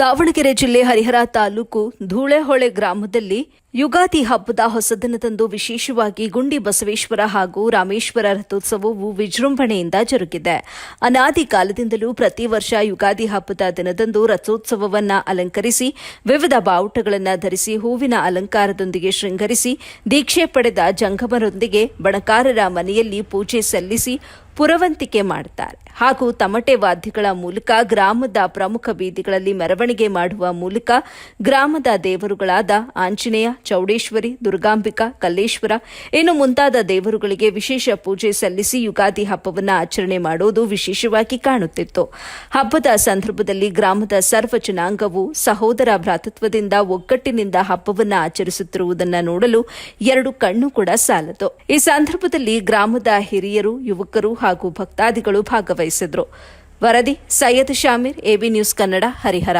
ದಾವಣಗೆರೆ ಜಿಲ್ಲೆ ಹರಿಹರ ತಾಲೂಕು ಧೂಳೆಹೊಳೆ ಗ್ರಾಮದಲ್ಲಿ ಯುಗಾದಿ ಹಬ್ಬದ ಹೊಸದಿನದಂದು ವಿಶೇಷವಾಗಿ ಗುಂಡಿ ಬಸವೇಶ್ವರ ಹಾಗೂ ರಾಮೇಶ್ವರ ರಥೋತ್ಸವವು ವಿಜೃಂಭಣೆಯಿಂದ ಜರುಗಿದೆ. ಅನಾದಿ ಕಾಲದಿಂದಲೂ ಪ್ರತಿ ವರ್ಷ ಯುಗಾದಿ ಹಬ್ಬದ ದಿನದಂದು ರಥೋತ್ಸವವನ್ನ ಅಲಂಕರಿಸಿ, ವಿವಿಧ ಬಾವುಟಗಳನ್ನು ಧರಿಸಿ, ಹೂವಿನ ಅಲಂಕಾರದೊಂದಿಗೆ ಶೃಂಗರಿಸಿ, ದೀಕ್ಷೆ ಪಡೆದ ಜಂಗಮರೊಂದಿಗೆ ಬಣಕಾರರ ಮನೆಯಲ್ಲಿ ಪೂಜೆ ಸಲ್ಲಿಸಿ ಪುರವಂತಿಕೆ ಮಾಡ್ತಾರೆ. ಹಾಗೂ ತಮಟೆ ವಾದ್ಯಗಳ ಮೂಲಕ ಗ್ರಾಮದ ಪ್ರಮುಖ ಬೀದಿಗಳಲ್ಲಿ ಮೆರವಣಿಗೆ ಮಾಡುವ ಮೂಲಕ ಗ್ರಾಮದ ದೇವರುಗಳಾದ ಆಂಜನೇಯ, ಚೌಡೇಶ್ವರಿ, ದುರ್ಗಾಂಬಿಕಾ, ಕಲ್ಲೇಶ್ವರ, ಇನ್ನು ಮುಂತಾದ ದೇವರುಗಳಿಗೆ ವಿಶೇಷ ಪೂಜೆ ಸಲ್ಲಿಸಿ ಯುಗಾದಿ ಹಬ್ಬವನ್ನು ಆಚರಣೆ ಮಾಡುವುದು ವಿಶೇಷವಾಗಿ ಕಾಣುತ್ತಿತ್ತು. ಹಬ್ಬದ ಸಂದರ್ಭದಲ್ಲಿ ಗ್ರಾಮದ ಸರ್ವ ಜನಾಂಗವು ಸಹೋದರ ಭ್ರಾತೃತ್ವದಿಂದ ಒಗ್ಗಟ್ಟಿನಿಂದ ಹಬ್ಬವನ್ನು ಆಚರಿಸುತ್ತಿರುವುದನ್ನು ನೋಡಲು ಎರಡು ಕಣ್ಣು ಕೂಡ ಸಾಲದು. ಈ ಸಂದರ್ಭದಲ್ಲಿ ಗ್ರಾಮದ ಹಿರಿಯರು, ಯುವಕರು ಹಾಗೂ ಭಕ್ತಾದಿಗಳು ಭಾಗವಹಿಸಿದ್ರು. ವರದಿ ಸೈಯದ್ ಶಾಮೀರ್ ಎಬಿ ನ್ಯೂಸ್ ಕನ್ನಡ ಹರಿಹರ.